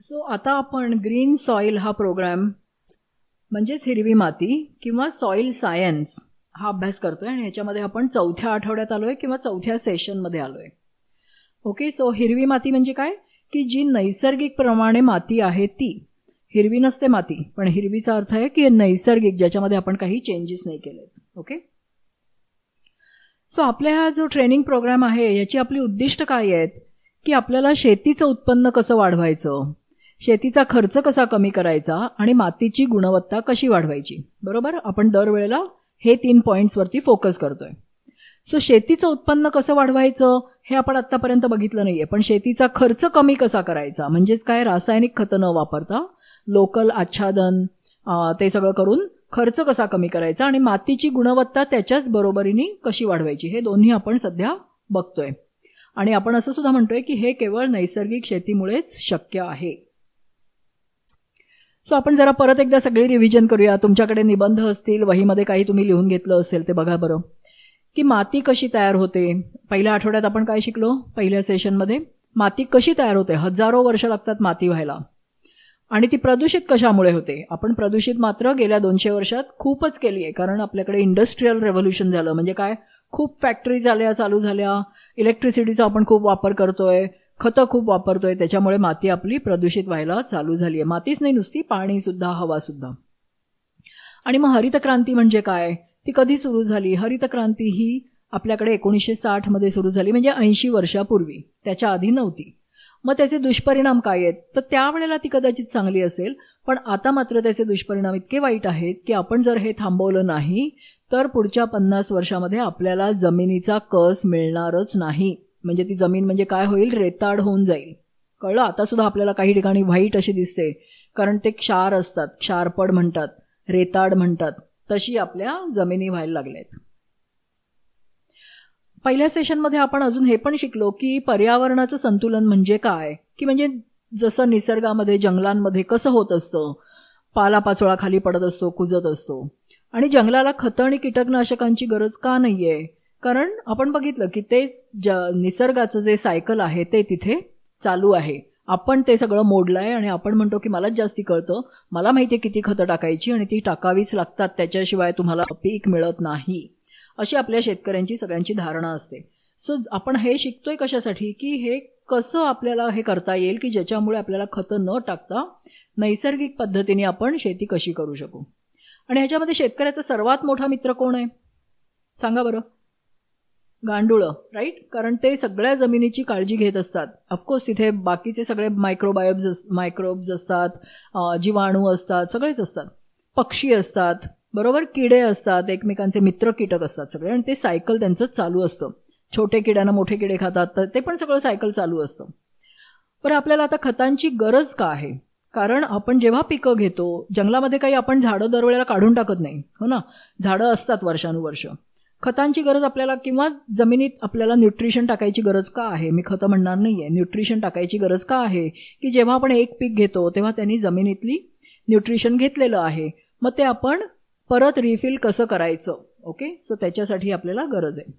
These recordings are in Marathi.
सो आता आपण ग्रीन सॉइल हा प्रोग्राम म्हणजेच हिरवी माती किंवा सॉइल सायन्स हा अभ्यास करतोय आणि याच्यामध्ये आपण चौथ्या आठवड्यात आलोय किंवा चौथ्या सेशनमध्ये आलोय. ओके सो हिरवी माती म्हणजे काय? की जी नैसर्गिक प्रमाणे माती आहे ती. हिरवी नसते माती पण हिरवीचा अर्थ आहे की नैसर्गिक ज्याच्यामध्ये आपण काही चेंजेस नाही केलेत. ओके? सो आपल्या हा जो ट्रेनिंग प्रोग्राम आहे याची आपली उद्दिष्ट काय आहेत? की आपल्याला शेतीचं उत्पन्न कसं वाढवायचं? शेतीचा खर्च कसा कमी करायचा आणि मातीची गुणवत्ता कशी वाढवायची? बरोबर? आपण दरवेळेला हे तीन पॉईंट्सवरती फोकस करतोय. सो शेतीचं उत्पन्न कसं वाढवायचं हे आपण आतापर्यंत बघितलं नाहीये. पण शेतीचा खर्च कमी कसा करायचा? म्हणजेच काय? रासायनिक खतं न वापरता लोकल आच्छादन ते सगळं करून खर्च कसा कमी करायचा आणि मातीची गुणवत्ता त्याच्याच बरोबरीने कशी वाढवायची? हे दोन्ही आपण सध्या बघतोय. आणि आपण असं सुद्धा म्हणतोय की हे केवळ नैसर्गिक शेतीमुळेच शक्य आहे. सो आपण जरा परत एकदा सगळी रिव्हिजन करूया. तुमच्याकडे निबंध असतील वहीमध्ये काही तुम्ही लिहून घेतलं असेल ते बघा बरं. की माती कशी तयार होते? पहिल्या आठवड्यात आपण काय शिकलो? पहिल्या सेशनमध्ये माती कशी तयार होते? हजारो वर्ष लागतात माती व्हायला. आणि ती प्रदूषित कशामुळे होते? आपण प्रदूषित मात्र गेल्या दोनशे वर्षात खूपच केली आहे कारण आपल्याकडे इंडस्ट्रीयल रेव्होल्युशन झालं. म्हणजे काय? खूप फॅक्टरी झाल्या चालू झाल्या. इलेक्ट्रिसिटीचा आपण खूप वापर करतोय. खतं खूप वापरतोय त्याच्यामुळे माती आपली प्रदूषित व्हायला चालू झाली आहे मातीच नाही नुसती पाणी सुद्धा हवा सुद्धा. आणि मग हरित क्रांती म्हणजे काय? ती कधी सुरू झाली? हरित क्रांती ही आपल्याकडे एकोणीसशे साठमध्ये सुरू झाली म्हणजे ऐंशी वर्षापूर्वी. त्याच्या आधी नव्हती. मग त्याचे दुष्परिणाम काय आहेत? तर त्यावेळेला ती कदाचित चांगली असेल पण आता मात्र त्याचे दुष्परिणाम इतके वाईट आहेत की आपण जर हे थांबवलं नाही तर पुढच्या पन्नास वर्षामध्ये आपल्याला जमिनीचा कस मिळणारच नाही. म्हणजे ती जमीन म्हणजे काय होईल? रेताड होऊन जाईल. कळलं? आता सुद्धा आपल्याला काही ठिकाणी व्हाईट अशी दिसते. कारण ते क्षार असतात. क्षारपड म्हणतात. रेताड म्हणतात. तशी आपल्या जमिनी व्हायला लागल्यात. पहिल्या सेशनमध्ये आपण अजून हे पण शिकलो की पर्यावरणाचं संतुलन म्हणजे काय? की म्हणजे जसं निसर्गामध्ये जंगलांमध्ये कसं होत असतं? पालापाचोळा खाली पडत असतो कुजत असतो. आणि जंगलाला खतं आणि कीटकनाशकांची गरज का नाहीये? कारण आपण बघितलं की ते ज निसर्गाचं जे सायकल आहे ते तिथे चालू आहे. आपण ते सगळं मोडलंय आणि आपण म्हणतो की मलाच जास्ती कळतं. मला माहिती आहे किती खतं टाकायची आणि ती टाकावीच लागतात. त्याच्याशिवाय तुम्हाला पीक मिळत नाही. अशी आपल्या शेतकऱ्यांची सगळ्यांची धारणा असते. सो आपण हे शिकतोय कशासाठी? की हे कसं आपल्याला हे करता येईल की ज्याच्यामुळे आपल्याला खतं न टाकता नैसर्गिक पद्धतीने आपण शेती कशी करू शकू? आणि ह्याच्यामध्ये शेतकऱ्याचा सर्वात मोठा मित्र कोण आहे? सांगा बरं. गांडुळं राईट कारण ते सगळ्या जमिनीची काळजी घेत असतात. ऑफकोर्स तिथे बाकीचे सगळे मायक्रोबायोब्स मायक्रोब्स असतात जीवाणू असतात सगळेच असतात. पक्षी असतात बरोबर? किडे असतात एकमेकांचे मित्र कीटक असतात सगळे आणि ते सायकल त्यांचं चालू असतं. छोटे किड्यांना मोठे किडे खातात तर ते पण सगळं सायकल चालू असतं. पण आपल्याला आता खतांची गरज का आहे? कारण आपण जेव्हा पिकं घेतो जंगलामध्ये काही आपण झाडं दरवेळेला काढून टाकत नाही हो ना? झाडं असतात वर्षानुवर्ष. खतांची गरज आपल्याला किंवा जमिनीत आपल्याला न्यूट्रिशन टाकायची गरज का आहे? मी खतं म्हणणार नाहीये. न्यूट्रिशन टाकायची गरज का आहे? की जेव्हा आपण एक पीक घेतो तेव्हा त्यांनी जमिनीतली न्यूट्रिशन घेतलेलं आहे. मग ते आपण परत रिफिल कसं करायचं? ओके सो त्याच्यासाठी आपल्याला गरज आहे.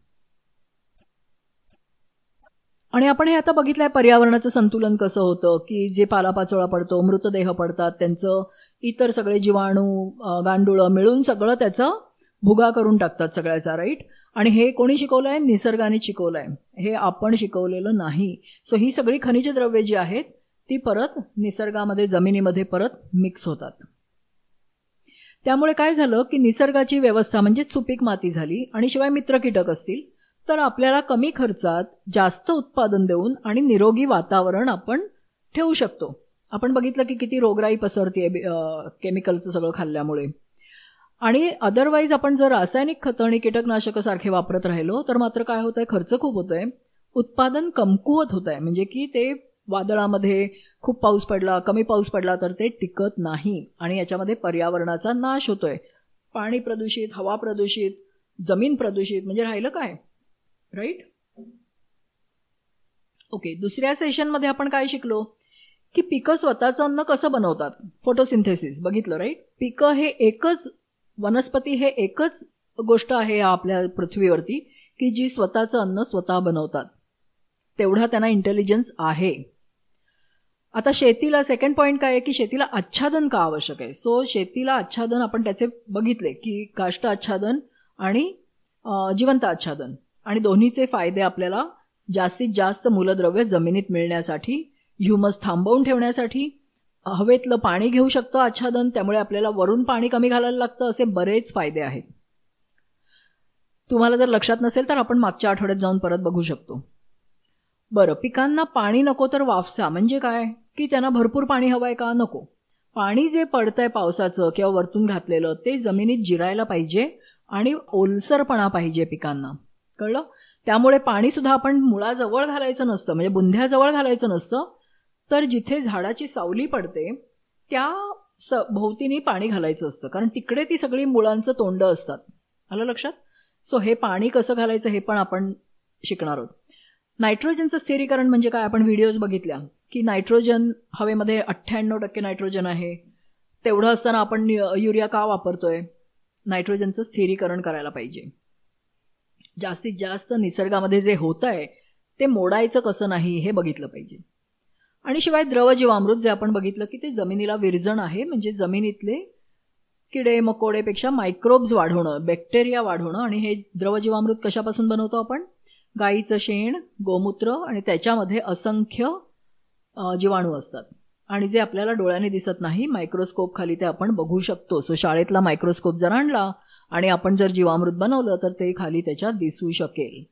आणि आपण हे आता बघितलंय पर्यावरणाचं संतुलन कसं होतं की जे पालापाचोळा पडतो मृतदेह पडतात त्यांचं इतर सगळे जीवाणू गांडुळं मिळून सगळं त्याचं भुगा करून टाकतात सगळ्याचा राईट आणि हे कोणी शिकवलंय? निसर्गाने शिकवलंय. हे आपण शिकवलेलं नाही. सो ही सगळी खनिज द्रव्ये जी आहेत ती परत निसर्गामध्ये जमिनीमध्ये परत मिक्स होतात. त्यामुळे काय झालं की निसर्गाची व्यवस्था म्हणजे सुपीक माती झाली आणि शिवाय मित्र कीटक असतील तर आपल्याला कमी खर्चात जास्त उत्पादन देऊन आणि निरोगी वातावरण आपण ठेवू शकतो. आपण बघितलं की किती रोगराई पसरते केमिकलचं सगळं खाल्ल्यामुळे. आणि अदरवाईज आपण जर रासायनिक खतं आणि कीटकनाशकं सारखे वापरत राहिलो तर मात्र काय होतंय? खर्च खूप होतोय. उत्पादन कमकुवत होत आहे म्हणजे की ते वादळामध्ये खूप पाऊस पडला कमी पाऊस पडला तर ते टिकत नाही. आणि याच्यामध्ये पर्यावरणाचा नाश होतोय. पाणी प्रदूषित हवा प्रदूषित जमीन प्रदूषित म्हणजे राहिलं काय? राईट ओके दुसऱ्या सेशनमध्ये आपण काय शिकलो? की पिकं स्वतःचं अन्न कसं बनवतात? फोटोसिंथेसिस बघितलं राईट पिकं हे एकच वनस्पती हे एकच गोष्ट आहे आपल्या पृथ्वीवरती की जी स्वतःचं अन्न स्वतः बनवतात. तेवढा त्यांना इंटेलिजन्स आहे. आता शेतीला सेकंड पॉईंट काय आहे की शेतीला आच्छादन का आवश्यक आहे? सो शेतीला आच्छादन आपण त्याचे बघितले की काष्ट आच्छादन आणि जिवंत आच्छादन. आणि दोन्हीचे फायदे आपल्याला जास्तीत जास्त मूलद्रव्य जमिनीत मिळण्यासाठी ह्युमस थांबवून ठेवण्यासाठी हवेतलं पाणी घेऊ शकतं आच्छादन त्यामुळे आपल्याला वरून पाणी कमी घालायला लागतं असे बरेच फायदे आहेत. तुम्हाला जर लक्षात नसेल तर आपण मागच्या आठवड्यात जाऊन परत बघू शकतो. बरं पिकांना पाणी नको तर वाफसा म्हणजे काय? की त्यांना भरपूर पाणी हवंय का? नको. पाणी जे पडतंय पावसाचं किंवा वरतून घातलेलं ते जमिनीत जिरायला पाहिजे आणि ओलसरपणा पाहिजे पिकांना. कळलं? त्यामुळे पाणी सुद्धा आपण मुळाजवळ घालायचं नसतं म्हणजे बुंध्याजवळ घालायचं नसतं तर जिथे झाडाची सावली पडते त्या स भोवतीने पाणी घालायचं असतं. कारण तिकडे ती सगळी मुळांचं तोंड असतात. आलं लक्षात? सो हे पाणी कसं घालायचं हे पण आपण शिकणार आहोत. नायट्रोजनचं स्थिरीकरण म्हणजे काय? आपण व्हिडिओज बघितल्या की नायट्रोजन हवेमध्ये अठ्ठ्याण्णव टक्के नायट्रोजन आहे. तेवढं असताना आपण युरिया का वापरतोय? नायट्रोजनचं स्थिरीकरण करायला पाहिजे. जास्तीत जास्त निसर्गामध्ये जे होत आहे ते मोडायचं कसं नाही हे बघितलं पाहिजे. आणि शिवाय द्रवजीवामृत जे आपण बघितलं की ते जमिनीला विरजण आहे म्हणजे जमिनीतले किडे मकोडेपेक्षा मायक्रोब्स वाढवणं बॅक्टेरिया वाढवणं आणि हे द्रवजीवामृत कशापासून बनवतो आपण? गाईचं शेण गोमूत्र आणि त्याच्यामध्ये असंख्य जीवाणू असतात. आणि जे आपल्याला डोळ्याने दिसत नाही मायक्रोस्कोप खाली ते आपण बघू शकतो. सो शाळेतला मायक्रोस्कोप जर आणला आणि आपण जर जीवामृत बनवलं तर ते खाली त्याच्यात दिसू शकेल.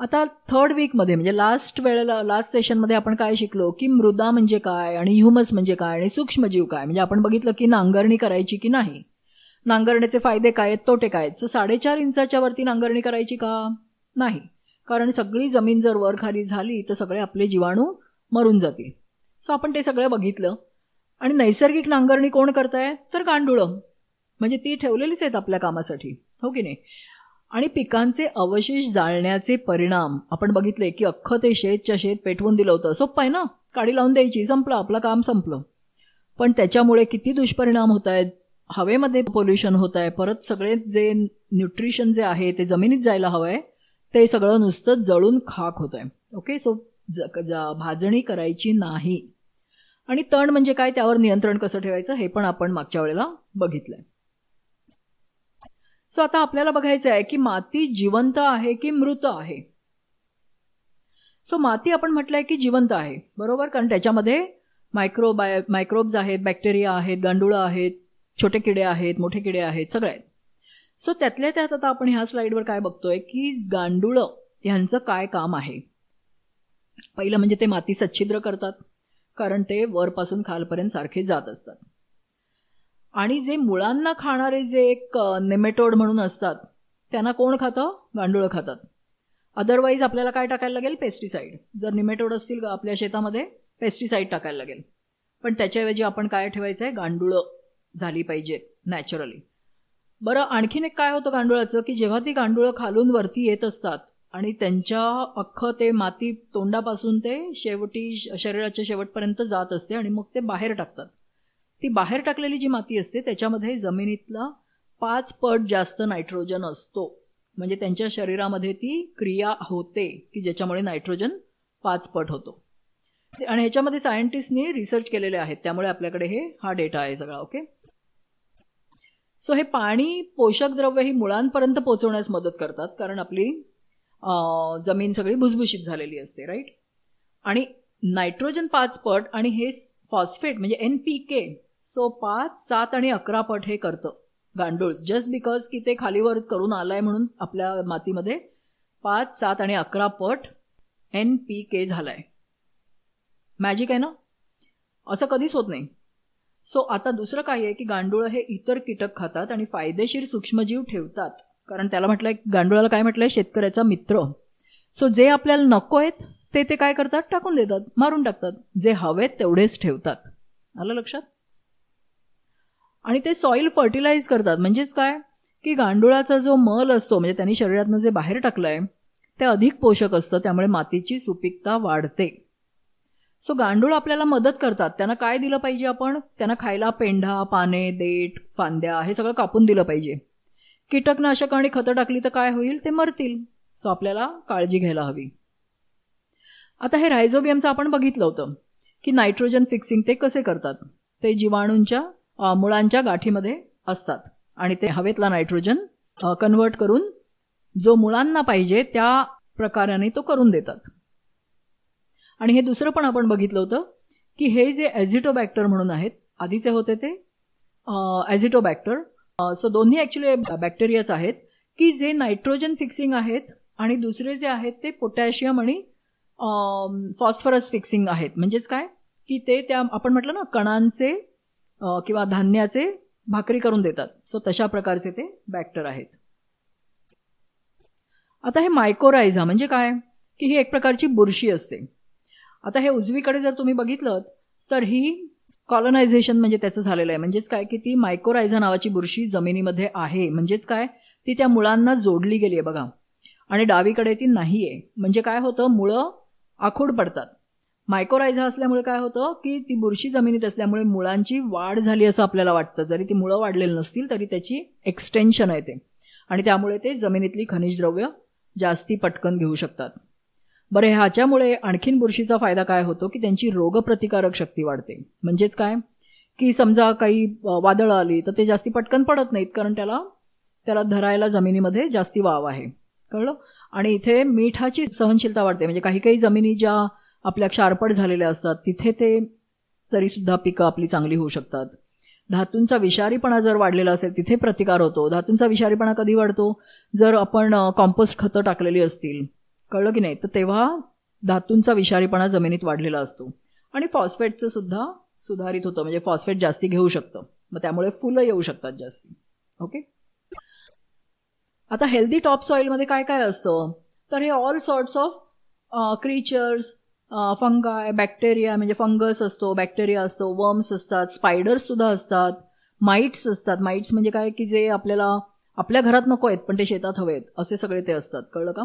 आता थर्ड वीकमध्ये म्हणजे लास्ट वेळेला लास्ट सेशनमध्ये आपण काय शिकलो? की मृदा म्हणजे काय आणि ह्युमस म्हणजे काय आणि सूक्ष्मजीव काय? म्हणजे आपण बघितलं की नांगरणी करायची की नाही? नांगरण्याचे फायदे काय आहेत? तोटे काय आहेत? सो साडेचार इंचाच्या वरती नांगरणी करायची का? नाही. कारण सगळी जमीन जर वर खाली झाली तर सगळे आपले जीवाणू मरून जातील. सो आपण ते सगळं बघितलं. आणि नैसर्गिक नांगरणी कोण करताय? तर गांडुळं. म्हणजे ती ठेवलेलीच आहेत आपल्या कामासाठी. हो की नाही? आणि पिकांचे अवशेष जाळण्याचे परिणाम. आपण बघितले की अख्खं ते शेतच्या शेत पेटवून दिलं होतं. सोपं आहे ना? काडी लावून द्यायची. संपलं. आपलं काम संपलं. पण त्याच्यामुळे किती दुष्परिणाम होत आहेत? हवेमध्ये पोल्युशन होत आहे. परत सगळे जे न्यूट्रिशन जे आहे ते जमिनीत जायला हवं आहे ते सगळं नुसतं जळून खाक होत आहे. ओके सो भाजणी करायची नाही. आणि तण म्हणजे काय? त्यावर नियंत्रण कसं ठेवायचं? हे पण आपण मागच्या वेळेला बघितलंय. सो आता आपल्याला बघायचं आहे की माती जिवंत आहे की मृत आहे? सो माती आपण म्हटलंय की जिवंत आहे बरोबर? कारण त्याच्यामध्ये मायक्रोबाय मायक्रोब्स आहेत बॅक्टेरिया आहेत गांडुळं आहेत छोटे किडे आहेत मोठे किडे आहेत सगळे आहेत. सो त्यातल्या त्यात आता आपण ह्या स्लाईडवर काय बघतोय की गांडुळं ह्यांचं काय काम आहे? पहिलं म्हणजे ते माती सच्छिद्र करतात कारण ते वरपासून खालपर्यंत सारखे जात असतात. आणि जे मुळांना खाणारे जे एक नेमेटोड म्हणून असतात त्यांना कोण खातं? गांडुळं खातात. अदरवाईज आपल्याला काय टाकायला लागेल? पेस्टिसाईड जर निमेटोड असतील आपल्या शेतामध्ये पेस्टिसाईड टाकायला लागेल. पण त्याच्याऐवजी आपण काय ठेवायचं आहे गांडुळं झाली पाहिजेत नॅचरली बरं आणखीन एक काय होतं गांडुळाचं? की जेव्हा ती गांडुळं खालून वरती येत असतात आणि त्यांच्या अख्खं ते माती तोंडापासून ते शेवटी शरीराच्या शेवटपर्यंत जात असते आणि मग ते बाहेर टाकतात. ती बाहेर टाकलेली जी माती असते त्याच्यामध्ये जमिनीतला पाच पट जास्त नायट्रोजन असतो. म्हणजे त्यांच्या शरीरामध्ये ती क्रिया होते की ज्याच्यामुळे नायट्रोजन पाच पट होतो. आणि ह्याच्यामध्ये सायंटिस्टनी रिसर्च केलेले आहेत त्यामुळे आपल्याकडे हे हा डेटा आहे सगळा ओके? सो हे पाणी पोषक द्रव्य ही मुळांपर्यंत पोहोचवण्यास मदत करतात कारण आपली जमीन सगळी भुसभुशीत झालेली असते राईट आणि नायट्रोजन पाच पट आणि हे फॉस्फेट म्हणजे एन पी के सो पाच सात आणि अकरा पट हे करतं. गांडूळ. जस्ट बिकॉज की ते खालीवर करून आलाय म्हणून आपल्या मातीमध्ये पाच सात आणि अकरा पट एन पी के झालाय. मॅजिक आहे ना? असं कधीच होत नाही. सो आता दुसरं काय आहे की गांडूळ हे इतर कीटक खातात आणि फायदेशीर सूक्ष्मजीव ठेवतात. कारण त्याला म्हटलंय गांडुळाला काय म्हटलंय? शेतकऱ्याचा मित्र. सो जे आपल्याला नको आहेत ते ते काय करतात? टाकून देतात मारून टाकतात. जे हवेत तेवढेच ठेवतात. आलं लक्षात? आणि ते सॉइल फर्टिलाइज करतात. म्हणजेच काय? की गांडुळाचा जो मल असतो म्हणजे त्यांनी शरीरातनं जे बाहेर टाकलंय ते अधिक पोषक असतं त्यामुळे मातीची सुपीकता वाढते. सो गांडूळ आपल्याला मदत करतात. त्यांना काय दिलं पाहिजे आपण? त्यांना खायला पेंढा पाने देठ फांद्या हे सगळं कापून दिलं पाहिजे. कीटकनाशक आणि खतं टाकली तर काय होईल? ते मरतील. सो आपल्याला काळजी घ्यायला हवी. आता हे रायझोबियमचं आपण बघितलं होतं की नायट्रोजन फिक्सिंग ते कसे करतात? ते जीवाणूंच्या मुळांच्या गाठीमध्ये असतात. आणि ते हवेतला नायट्रोजन कन्वर्ट करून जो मुळांना पाहिजे त्या प्रकाराने तो करून देतात. आणि हे दुसरं पण आपण बघितलं होतं की हे जे ॲझिटोबॅक्टर म्हणून आहेत आधीचे होते ते ॲझिटोबॅक्टर सो दोन्ही ॲक्च्युली बॅक्टेरियाच आहेत की जे नायट्रोजन फिक्सिंग आहेत आणि दुसरे जे आहेत ते पोटॅशियम आणि फॉस्फरस फिक्सिंग आहेत. म्हणजेच काय? की ते त्या आपण म्हटलं ना कणांचे किंवा धान्याचे भाकरी करून देतात. सो तशा प्रकारचे ते बॅक्टर आहेत. आता हे मायकोरायझा म्हणजे काय? की ही एक प्रकारची बुरशी असते. आता हे उजवीकडे जर तुम्ही बघितलं तर ही कॉलनायझेशन म्हणजे त्याचं झालेलं आहे. म्हणजेच काय? की ती मायकोरायझा नावाची बुरशी जमिनीमध्ये आहे. म्हणजेच काय? ती त्या मुळांना जोडली गेली आहे बघा. आणि डावीकडे ती नाही आहे म्हणजे काय होतं? मुळं आखूड पडतात. मायकोरायझा असल्यामुळे काय होतं की ती बुरशी जमिनीत असल्यामुळे मुळांची वाढ झाली असं आपल्याला वाटतं. जरी ती मुळं वाढलेली नसतील तरी त्याची एक्सटेन्शन आहे ते. आणि त्यामुळे ते जमिनीतली खनिज द्रव्य जास्ती पटकन घेऊ शकतात. बरं ह्याच्यामुळे आणखीन बुरशीचा फायदा काय होतो की त्यांची रोगप्रतिकारक शक्ती वाढते. म्हणजेच काय? की समजा काही वादळं आली तर ते जास्ती पटकन पडत नाहीत कारण त्याला त्याला धरायला जमिनीमध्ये जास्ती वाव आहे. कळलं? आणि इथे मिठाची सहनशीलता वाढते. म्हणजे काही काही जमिनी ज्या आपल्या क्षारपट झालेल्या असतात तिथे ते तरीसुद्धा पिकं आपली चांगली होऊ शकतात. धातूंचा विषारीपणा जर वाढलेला असेल तिथे प्रतिकार होतो. धातूंचा विषारीपणा कधी वाढतो? जर आपण कॉम्पोस्ट खतं टाकलेली असतील कळलं की नाही? तर तेव्हा धातूंचा विषारीपणा जमिनीत वाढलेला असतो. आणि फॉस्फेटचं सुद्धा सुधारित होतं. म्हणजे फॉस्फेट जास्ती घेऊ शकतं. मग त्यामुळे फुलं येऊ शकतात जास्ती. ओके? आता हेल्दी टॉप सॉईलमध्ये काय काय असतं? तर हे all sorts of creatures fungi bacteria म्हणजे फंगस असतो बॅक्टेरिया असतो वर्म्स असतात स्पायडर्स सुद्धा असतात माइट्स असतात. माइट्स म्हणजे काय? की जे आपल्याला आपल्या घरात नको आहेत पण ते शेतात हवेत असे सगळे ते असतात. कळलं का?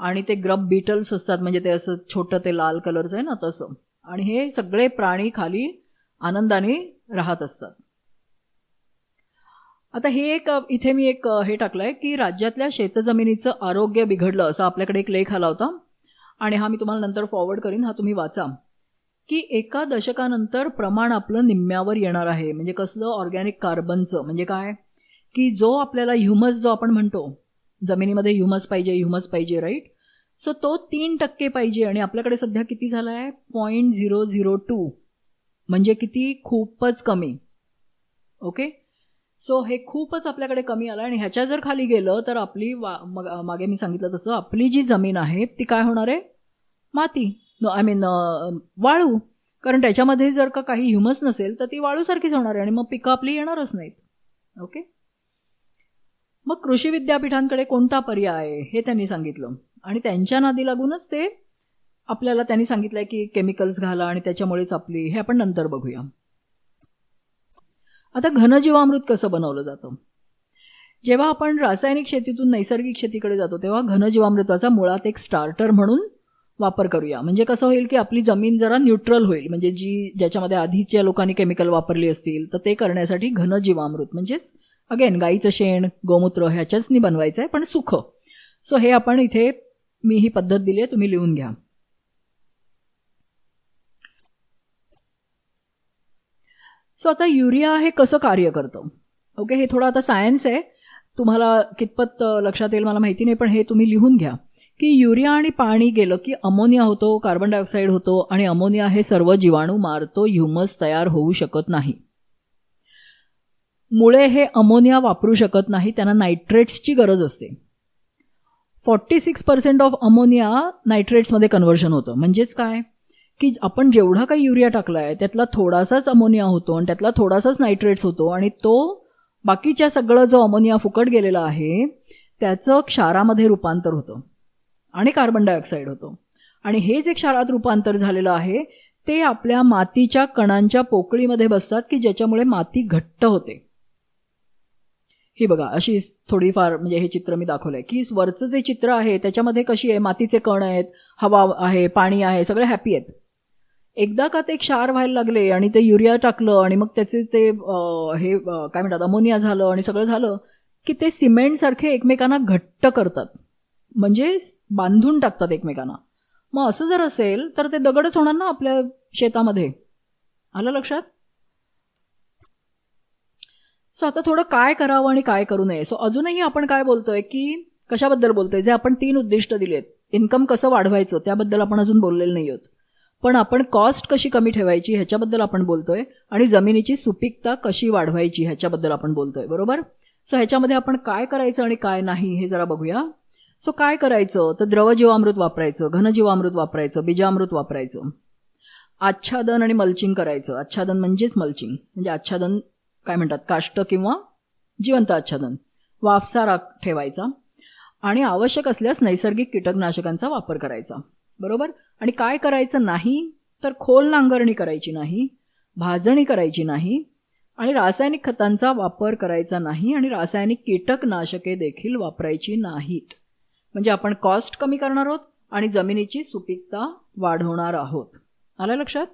आणि ते ग्रब बीटल्स असतात म्हणजे ते असं छोटं ते लाल कलरचं आहे ना तसं. आणि हे सगळे प्राणी खाली आनंदाने राहत असतात. आता हे एक इथे मी एक हे टाकलंय की राज्यातल्या शेतजमिनीचं आरोग्य बिघडलं असं आपल्याकडे एक लेख आला होता. आणि हा मी तुम्हाला नंतर फॉरवर्ड करीन हा तुम्ही वाचा. की एका दशकानंतर प्रमाण आपलं निम्म्यावर येणार आहे. म्हणजे कसलं? ऑर्गॅनिक कार्बनचं म्हणजे काय? की जो आपल्याला ह्युमस जो आपण म्हणतो जमिनीमध्ये ह्युमस पाहिजे ह्युमस पाहिजे राईट सो तो तीन टक्के पाहिजे. आणि आपल्याकडे सध्या किती झाला आहे पॉईंट झिरो झिरो टू म्हणजे किती? खूपच कमी. ओके सो हे खूपच आपल्याकडे कमी आलं आणि ह्याच्या जर खाली गेलं तर आपली वा मागे मी सांगितलं तसं आपली जी जमीन आहे ती काय होणार आहे? माती आय मीन वाळू. कारण त्याच्यामध्ये जर का काही ह्युमस नसेल तर ती वाळूसारखीच होणार आहे आणि मग पिकं आपली येणारच नाहीत. ओके मग कृषी विद्यापीठांकडे कोणता पर्याय आहे? हे त्यांनी सांगितलं. आणि त्यांच्या नादी लागूनच ते आपल्याला त्यांनी सांगितलंय की केमिकल्स घाला आणि त्याच्यामुळेच आपली हे आपण नंतर बघूया. आता घनजीवामृत कसं बनवलं जातं? जेव्हा आपण रासायनिक शेतीतून नैसर्गिक शेतीकडे जातो तेव्हा घनजीवामृताचा मुळात एक स्टार्टर म्हणून वापर करूया. म्हणजे कसं होईल की आपली जमीन जरा न्यूट्रल होईल. म्हणजे जी ज्याच्यामध्ये आधीच्या लोकांनी केमिकल वापरली असतील तर ते करण्यासाठी घन जीवामृत म्हणजेच अगेन गाईचं शेण गोमूत्र ह्याच्याच बनवायचं आहे पण सुख. सो हे आपण इथे मी ही पद्धत दिली आहे तुम्ही लिहून घ्या. सो आता युरिया हे कसं कार्य करतं? ओके हे थोडं आता सायन्स आहे. तुम्हाला कितपत लक्षात येईल मला माहिती नाही पण हे तुम्ही लिहून घ्या. की युरिया आणि पाणी गेलं की अमोनिया होतो कार्बन डायऑक्साईड होतो आणि अमोनिया हे सर्व जीवाणू मारतो ह्युमस तयार होऊ शकत नाही. मुळे हे अमोनिया वापरू शकत नाही त्यांना नायट्रेट्सची गरज असते. Forty six percent of ammonia नायट्रेट्समध्ये conversion होतं. म्हणजेच काय? की आपण जेवढा काही युरिया टाकला आहे त्यातला थोडासाच अमोनिया होतो आणि त्यातला थोडासाच नायट्रेट्स होतो आणि तो बाकीच्या सगळं जो अमोनिया फुकट गेलेला आहे त्याचं क्षारामध्ये रूपांतर होतं. आणि कार्बन डायऑक्साईड होतो. आणि हे जे क्षारात रूपांतर झालेलं आहे ते आपल्या मातीच्या कणांच्या पोकळीमध्ये बसतात की ज्याच्यामुळे माती घट्ट होते. ही बघा अशी थोडीफार म्हणजे हे चित्र मी दाखवलंय की वरचं जे चित्र आहे त्याच्यामध्ये कशी आहे मातीचे कण आहेत हवा आहे पाणी आहे सगळे हॅपी आहेत. एकदा का ते क्षार व्हायला लागले आणि ते युरिया टाकलं आणि मग त्याचे ते हे काय म्हणतात अमोनिया झालं आणि सगळं झालं की ते सिमेंट सारखे एकमेकांना घट्ट करतात. म्हणजे बांधून टाकतात एकमेकांना. मग असं जर असेल तर ते दगडच होणार ना आपल्या शेतामध्ये? आलं लक्षात? सो आता थोडं काय करावं आणि काय करू नये. सो अजूनही आपण काय बोलतोय की कशाबद्दल बोलतोय? जे आपण तीन उद्दिष्ट दिलेत. इन्कम कसं वाढवायचं? त्याबद्दल आपण अजून बोललेलं नाही आहोत. पण आपण कॉस्ट कशी कमी ठेवायची ह्याच्याबद्दल आपण बोलतोय आणि जमिनीची सुपीकता कशी वाढवायची ह्याच्याबद्दल आपण बोलतोय. बरोबर? सो ह्याच्यामध्ये आपण काय करायचं आणि काय नाही हे जरा बघूया. सो काय करायचं? तर द्रवजीवामृत वापरायचं घनजीवामृत वापरायचं बीजामृत वापरायचं. आच्छादन आणि मल्चिंग करायचं. आच्छादन म्हणजेच मल्चिंग म्हणजे आच्छादन काय म्हणतात? काष्ट किंवा जिवंत आच्छादन. वाफसा ठेवायचा. आणि आवश्यक असल्यास नैसर्गिक कीटकनाशकांचा वापर करायचा. बरोबर? आणि काय करायचं नाही तर खोल नांगरणी करायची नाही भाजणी करायची नाही आणि रासायनिक खतांचा वापर करायचा नाही आणि रासायनिक कीटकनाशके देखील वापरायची नाहीत. म्हणजे आपण कॉस्ट कमी करणार आहोत आणि जमिनीची सुपीकता वाढवणार आहोत. आलं लक्षात?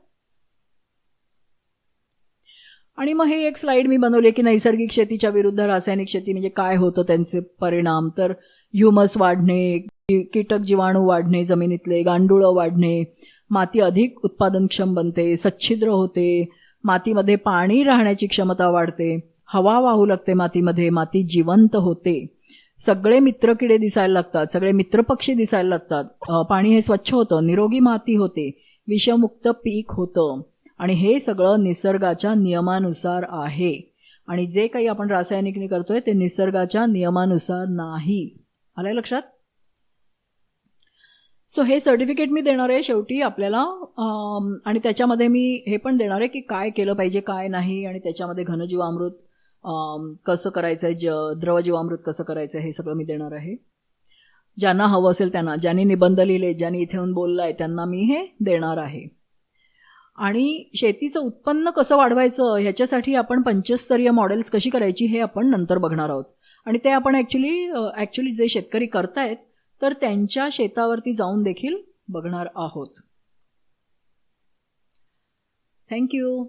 आणि मग हे एक स्लाइड मी बनवली की नैसर्गिक शेतीच्या विरुद्ध रासायनिक शेती म्हणजे काय होतं त्यांचे परिणाम. तर ह्युमस वाढणे कीटक जीवाणू वाढणे जमिनीतले गांडुळं वाढणे माती अधिक उत्पादनक्षम बनते सच्छिद्र होते मातीमध्ये पाणी राहण्याची क्षमता वाढते हवा वाहू लागते मातीमध्ये माती जिवंत होते. सगळे मित्रकिडे दिसायला लागतात सगळे मित्रपक्षी दिसायला लागतात. पाणी हे स्वच्छ होतं निरोगी माती होते विषमुक्त पीक होतं. आणि हे सगळं निसर्गाच्या नियमानुसार आहे. आणि जे काही आपण रासायनिकने करतोय ते निसर्गाच्या नियमानुसार नाही. आलंय लक्षात? सो हे सर्टिफिकेट मी देणार आहे शेवटी आपल्याला. आणि त्याच्यामध्ये मी हे पण देणार आहे की काय केलं पाहिजे काय नाही आणि त्याच्यामध्ये घनजीवामृत कसं करायचं आहे ज द्रवजीवामृत कसं करायचं आहे हे सगळं मी देणार आहे. ज्यांना हवं असेल त्यांना ज्यांनी निबंध लिहिले ज्यांनी इथे येऊन बोललाय त्यांना मी हे देणार आहे. आणि शेतीचं उत्पन्न कसं वाढवायचं ह्याच्यासाठी आपण पंचस्तरीय मॉडेल्स कशी करायची हे आपण नंतर बघणार आहोत. आणि ते आपण ॲक्च्युली ॲक्च्युली जे शेतकरी करतायत तर त्यांच्या शेतावरती जाऊन देखील बघणार आहोत. थँक्यू